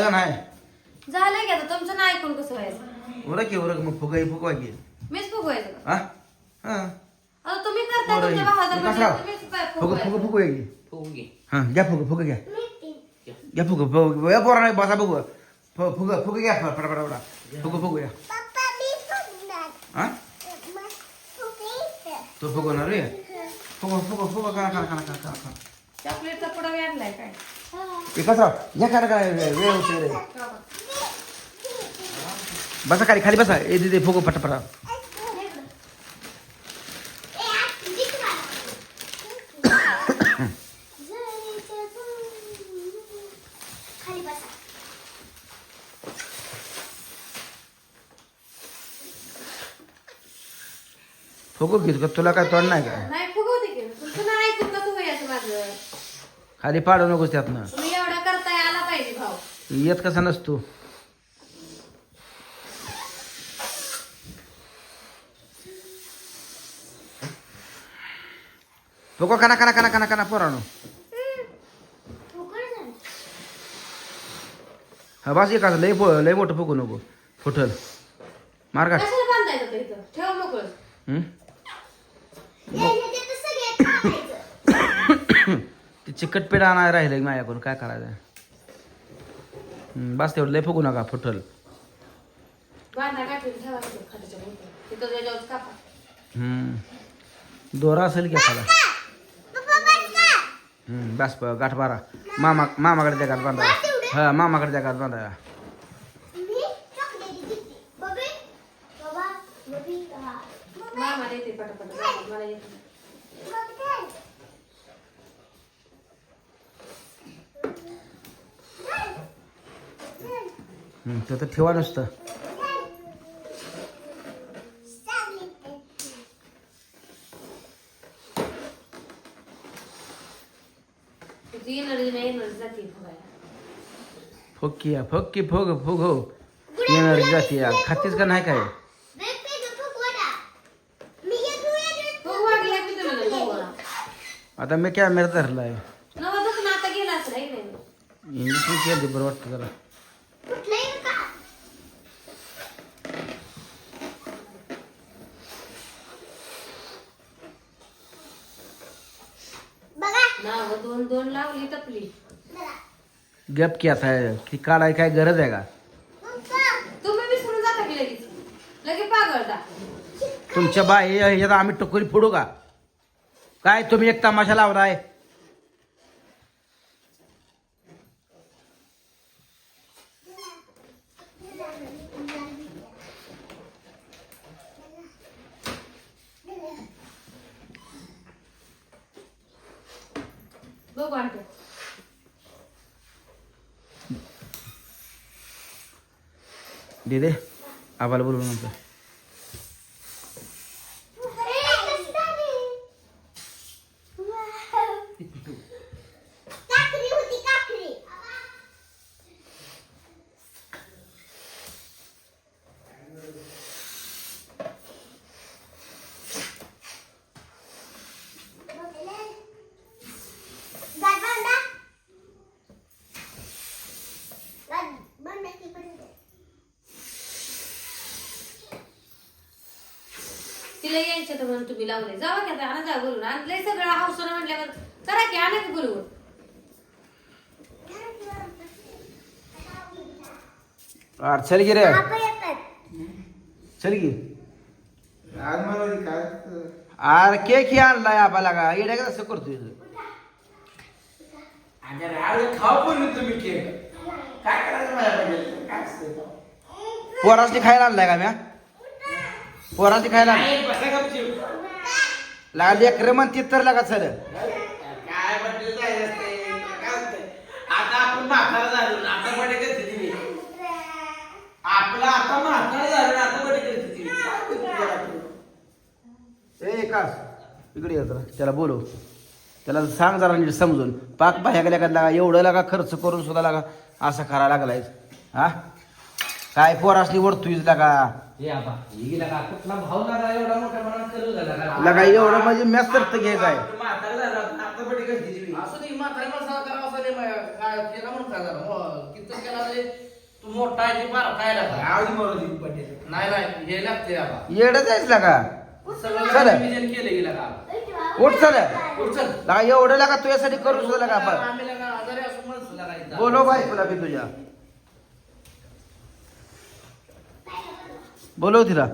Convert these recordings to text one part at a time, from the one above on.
का नाही? झालंय की आता तुमचं नाही ऐकून कसं व्हायचं? उरक की उरक. मग फुगाई फुगवा की. मीच फुगवायचं का? हा? हा. आता तुम्ही करताय तुमच्या भावाचा म्हणजे तुम्हीच काय फुग फुग फुगवायचं. फुगूया की. फुगू घे. हा घ्या फुग फुग घ्या. घ्या फुग फुग या पोरा बसा बघू फुग फुग फुग घ्या. फटा फटा फटा फुग. फुगूया हा? तो फुगवणार रे फुग फुग फुग. करा करा करा करा करा चॉकलेटचा पुडा आणलाय काय? कसा या करा काय? वेळ होते रे. बसा खाली खाली बसा. ए दिदी फुग पटा पटा खाली बसा फुगू घेतो तुला काय तोंड नाही की? खाली पाडू नकोस त्यातनं. तुम्ही एवढा करताय आला पाहिजे भाऊ. येत कसा नसतो. फुगो कना कना कना कना कना पोरानो. हा बस एक लय लय मोठं फुगू नको. फुटल. मार का? कशाला बांधायचं ते इथं? ठेव मोकळ हम्म? यायला ते तर सगळ्यात खायचं. ते चिकट पेढा आणायला राहिलं माझ्याकडून काय करायचं हम्म, बस तेवढं लय फुगू नका फुटल बांधा गाठून ठेवा इथं खालीच्या मोठं तिथं त्याच्यावर कापा हम्म. दोरा असेल की एखादा पप्पा बस का? हम्म, बस प- गाठ बारा मामा मामाकडे त्या गाठ बांधा हा मामाकडे त्या गाठ बांधा मी चॉकलेट घेतली. बबी, बाबा, बबी, हा. मामा देते पटापट मला येत नाही. बघ ते. हम्म, ते तर ठेवा नुसतं. फुक्की या फुक्की फुग फुग हो. येणार जाती या. खातीस का नाही काय? फुग की आता मी कॅमेरा धरलाय की इंजेक्शन केलं बरं वाटतं जरा. नाव दोन दोन लावली तपली. गप की आता ती काढाय काय गरज आहे का? तुम्ही विसरून जाता की लगेच? लगेच पागळता तुमच्या बाई ह्याच्यात आम्ही टोकरी फोडू का? काय तुम्ही एक तमाशा लावलाय? बघ दे दिदे आबाला तिला यायचं तर म्हणून तुम्ही लावले. जावा की आता आणा जा बोलून आणलंय सगळं हौसनं म्हटल्यावर करा की आणा की बोलून चल की रे. चल की. आज मला ते काय अरे केक ही आणलाय आबाला का? येड्या का असं करतोय अगं खाऊ पण नाही तुम्ही केक. काय करायचं माझ्या काय असतं पोराची खायला आणलाय का म्या? पोराची खायला. लागली लेकरं म्हणते? तर लागा कास इकडे ये जरा. त्याला बोलव. त्याला सांग जरा नीट समजून. पाक लागा लागा? एवढं लागा खर्च करून सुद्धा लागा. असा करायला लागलाय हा? काय पोरासनी ओढतोय लागा हे आबा ही लगा कुठला भाव लागा एवढा मोठा मनात करू झाला लागा एवढं म्हणजे मॅच तर घ्यायचं आहे आपण म्हातारा झालो ना, आता बडे करते ती असं नाही म्हातारे माणसाला करावं असं नाही काय केला म्हणून काय झालं? हो, किती इथं केला तू? मोठा आहे ते बारा काय लागा आवडी मारू दे पटेल नाही नाही हे लागते आबा. येडं जायच लागा सगळं चला. नियोजन केलं गेलं का? उठ चल. उचल लागा एवढं लागा तुझ्यासाठी करू सुद्धा लागा आपण? आम्ही लागा आजारी असून माणसं लागायचं बोलो बाय तुला बी तुझ्या. बोलव तिला.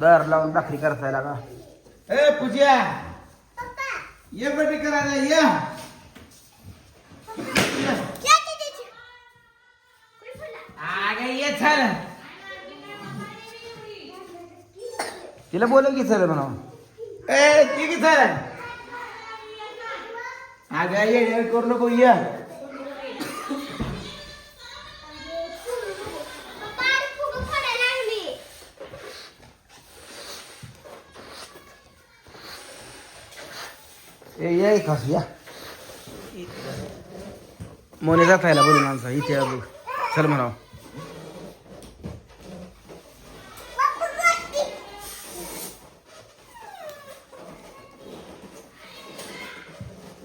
दार लावून भाकरी करताय लागा ए पूजा. ये बर्थडे करायला ये. अगं ये चल. तिला बोलव की चल म्हणा. ए ठीक आहे चल. अगं ये ये करू नको ये. ये खास या. मोने जात आहे बोलून आमचा इथे बघ. चल म्हणाव.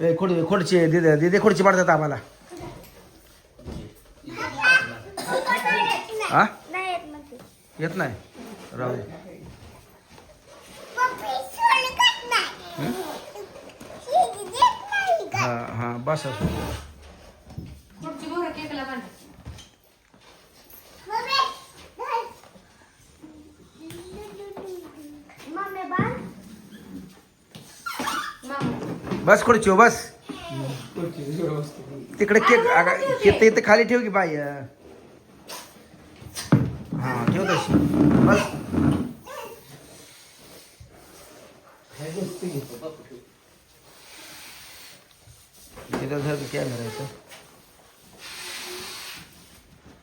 ए खोड खोडची दिदे दिदे खोडची पाडतात आम्हाला. हा येत नाही? राहू हा हा बस बोरं केकला बांधा बस खुर्ची बस। तिकडे केक इथं खाली ठेव की बाई हा ठेव तशी। बस। इथं धर कॅमेरा इथं.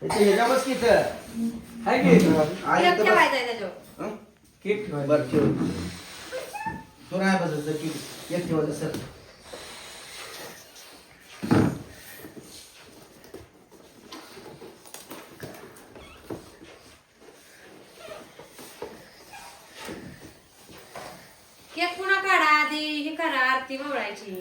ह्याच्या बस हाय की. ठेवायचा आहे त्याच्यावर हं? केक ठेवायचं. बरं ठेव. तो नाही बसायचं केक. केक ठेवायचं सर. केक पुन्हा काढा आधी हे करा आरती वळायची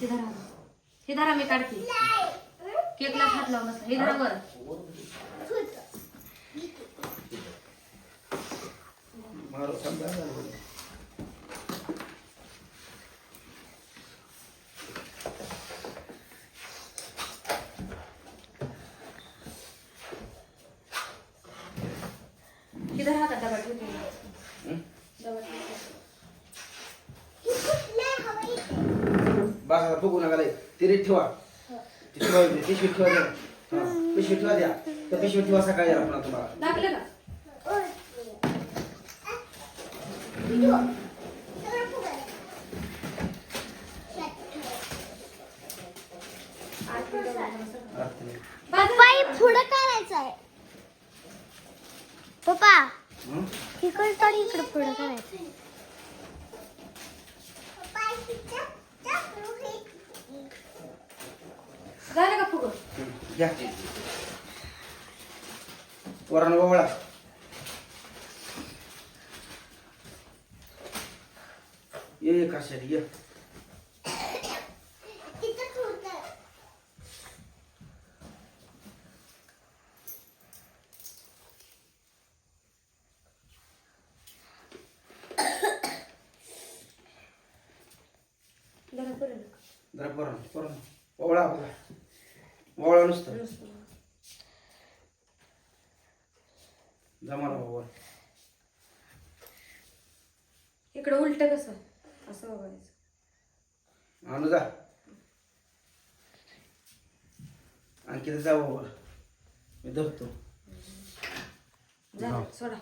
हे धरा हे धरा मी काढते. केकला हात लावून हे धरा बरं मारो समजा झालं. हे धरा हातात डबा ठेवते हं? डबा ठेवते. आता फुगू नका लय. तिरीत ठेवा ती ठेवा इथे. पिशवीत ठेवा द्या हा, पिशवीत ठेवा द्या त्या पिशवीत ठेवा सकाळी द्या पुन्हा तुम्हाला का पुढं करायचं आहे पप्पा हं? इकडे तर इकडे पुढं करायचं झालं का फुगं घ्या. वरण वळा ये कशाला ये जरा करेल जरा वरण वरण वळा बघा वळा नुसतं जमा ना बाबा इकडं उलट कसं? असं बघायचं. आणू जा. आणखी तर जा बाबा मी धरतो. झालं सोडा.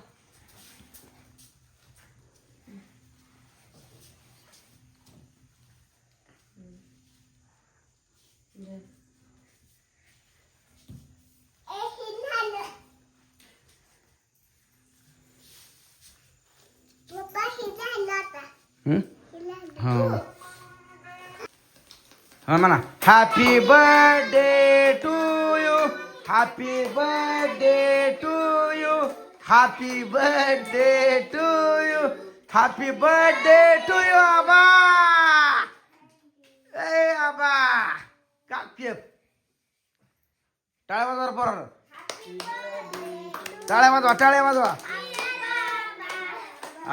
ए ही झालं पप्पा ही झालं आता हम्म? ही? हा. म्हणा happy birthday to you happy birthday to you happy birthday to you happy birthday to you आबा ए आबा कापके टाळ्या वाजवा बरोबर टाळ्या वाजवा टाळ्या वाजवा.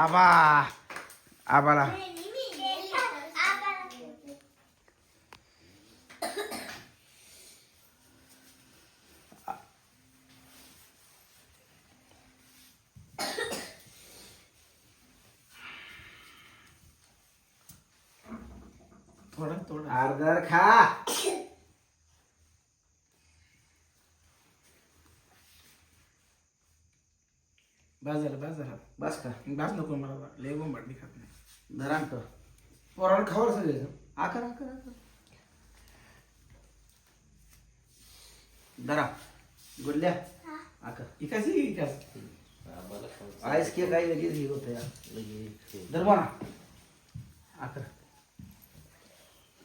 आबा आबाला. थोडा थोडा. अर्धा खा. बस झालं बस का बस नको मला लय बोंबाटली खात नाही. धरांक पोराला खावर सगळे आकर आकर आकर धरा. गुल्ल्या आकर इकासी इकास आईस के काही लगेच हे होतं या धर म्हणा आकर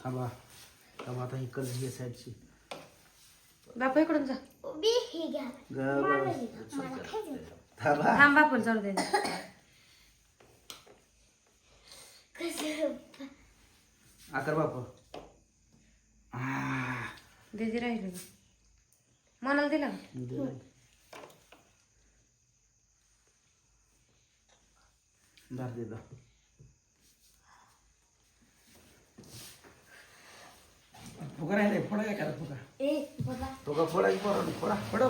थांबा. थांबा आता ही कर्ज घे साईडची. बापू इकडून जा. ही थांबा. थांब बापूला चालू दे. आकर बाप. आ, दीदी राहिली का मनाला दिला का? धर दे धर. फुगा राहिले फोडा काय करा फुगा? ए बाबा तो का फोडा की पोरानं? फोडा फोडा.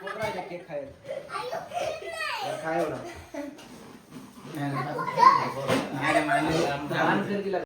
फोड राहिला केक खायला. काय एवढा?